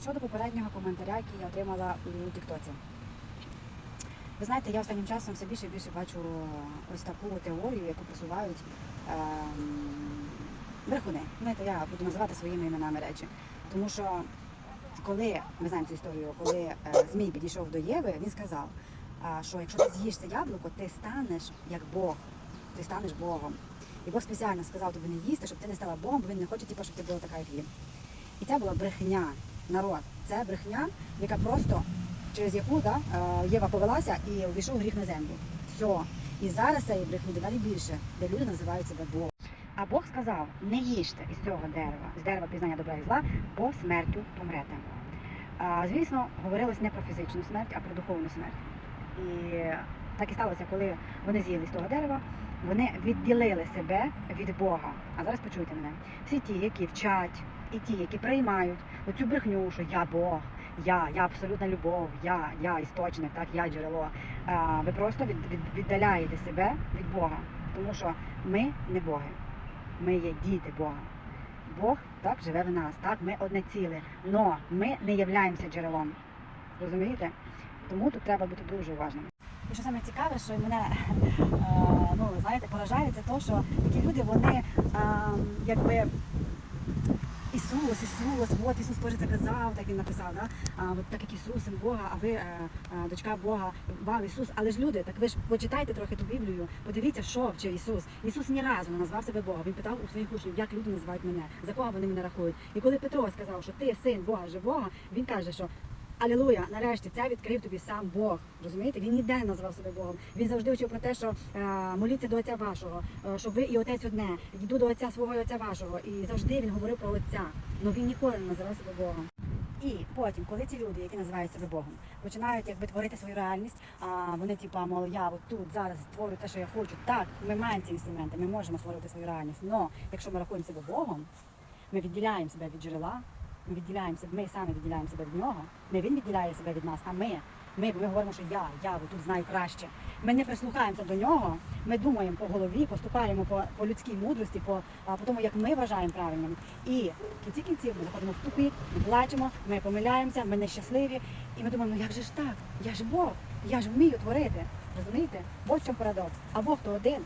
Щодо попереднього коментаря, який я отримала у Тіктоці. Ви знаєте, я останнім часом все більше і більше бачу ось таку теорію, яку просувають ем, брехуни. Знаєте, я буду називати своїми іменами речі. Тому що коли ми знаємо цю історію, коли е, Змій підійшов до Єви, він сказав, а, що якщо ти з'їш це яблуко, ти станеш як Бог, ти станеш Богом. І Бог спеціально сказав тобі не їсти, щоб ти не стала Богом, бо він не хоче, типу, щоб ти була така, як він. І це була брехня, народ. Це брехня, яка просто через яку да, е, Єва повелася і увійшов гріх на землю. Все. І зараз цієї брехні дедалі більше, де люди називають себе Богом. А Бог сказав: не їжте із цього дерева, з дерева пізнання добра і зла, бо смертю помрете. А, звісно, говорилось не про фізичну смерть, а про духовну смерть. І так і сталося, коли вони з'їли з того дерева, вони відділили себе від Бога. А зараз почуйте мене. Всі ті, які вчать, і ті, які приймають оцю брехню, що я Бог, я, я абсолютна любов, я, я істочник, так, я джерело. Ви просто від, від, віддаляєте себе від Бога, тому що ми не Боги, ми є діти Бога. Бог так живе в нас, так, ми одне ціле, но ми не являємося джерелом. Розумієте? Тому тут треба бути дуже уважними. І що саме цікаве, що мене е, ну, знаєте, поражає, це те, що такі люди, вони е, якби Ісус, Ісус, от Ісус теж це казав, так він написав, да? а, от так як Ісус, син Бога, а ви а, е, дочка Бога, вам Ісус. Але ж люди, так ви ж почитайте трохи ту Біблію, подивіться, що вчив Ісус. Ісус ні разу не назвав себе Богом. Він питав у своїх учнів, як люди називають мене, за кого вони мене рахують. І коли Петро сказав, що ти син Бога живого, він каже, що Алілуя, нарешті це відкрив тобі сам Бог. Розумієте? Він ніде не назвав себе Богом. Він завжди вчив про те, що е, моліться до Отця вашого, е, що ви і отець одне, йду до Отця свого і Отця вашого. І завжди він говорив про Отця. але він ніколи не називав себе Богом. І потім, коли ці люди, які називають себе Богом, починають якби творити свою реальність, а вони типа, мол, я от тут зараз створю те, що я хочу. Так, ми маємо ці інструменти, ми можемо створити свою реальність. Но якщо ми рахуємо себе Богом, ми відділяємо себе від джерела, ми відділяємо себе, ми самі відділяємо себе від нього. Не він відділяє себе від нас, а ми. Ми, ми говоримо, що я, я тут знаю краще. Ми не прислухаємося до нього, ми думаємо по голові, поступаємо по, по людській мудрості, по, по тому, як ми вважаємо правильним. І в кінці кінців ми заходимо в тупик, ми плачемо, ми помиляємося, ми нещасливі. І ми думаємо, ну як же ж так? Я ж Бог, я ж вмію творити. Розумієте? Ось чому парадокс. А Бог то один.